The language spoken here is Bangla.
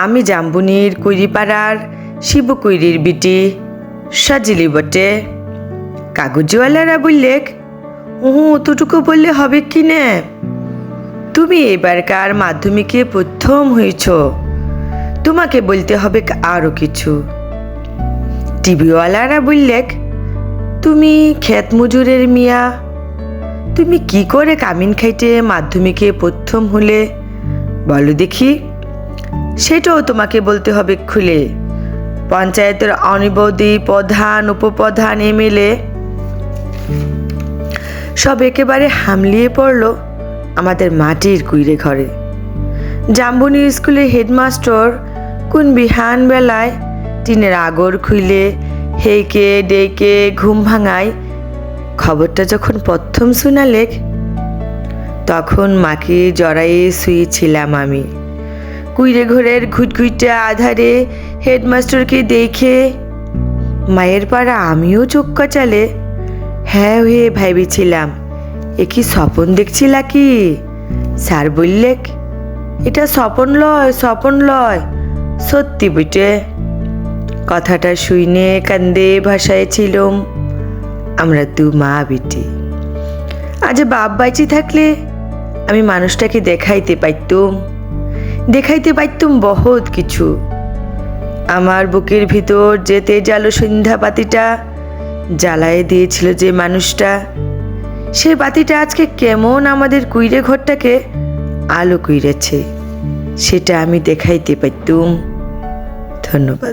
আমি জাম্বুনির কুইরিপাড়ার শিবু কুইরির বিটি সাজিলি বটে। কাগজওয়ালারা বললে ও অতটুকু বললে হবে কি না? তুমি এবারকার মাধ্যমিকে প্রথম হয়েছ। তোমাকে বলতে হবে আরও কিছু। টিভিওয়ালারা বললে তুমি ক্ষেত মজুরের মিয়া। তুমি কি করে কামিন খাইতে মাধ্যমিকে প্রথম হলে? বলো দেখি। সেটাও তোমাকে বলতে হবে খুলে। পঞ্চায়েতের অনিবদি প্রধান, উপপ্রধান এমএলএ সব একেবারে হামলিয়ে পড়ল আমাদের মাটির কুইরে ঘরে। জাম্বুনি স্কুলের হেডমাস্টার কোন বিহান বেলায় টিনের আগর খুইলে হেকে ডেকে ঘুম ভাঙায় খবরটা যখন প্রথম শোনালেক, তখন মাকে জড়াইয়ে শুয়েছিলাম আমি। কুইরে ঘরের ঘুটঘুইটা আধারে হেডমাস্টারকে দেখে, মায়ের পাড়া আমিও চোখ কচালে? হ্যাঁ হয়ে ভাবিছিলাম এ কি স্বপন দেখছিলা কি? স্যার বললে এটা স্বপন লয় স্বপন লয়, সত্যি বুটে। কথাটা শুইনে কান্দে ভাষায় ছিলুম, আমরা দু মা বিটি। আজ বাপ বাইচি থাকলে আমি মানুষটাকে দেখাইতে পাইতুম। দেখাইতে পাইতুম বহুত কিছু। আমার বুকের ভিতর যে তেজালো সন্ধ্যা বাতিটা জ্বালায় দিয়েছিল যে মানুষটা, সে বাতিটা আজকে কেমন আমাদের কুইরে ঘরটাকে আলো কুইরেছে, সেটা আমি দেখাইতে পাইতুম। ধন্যবাদ।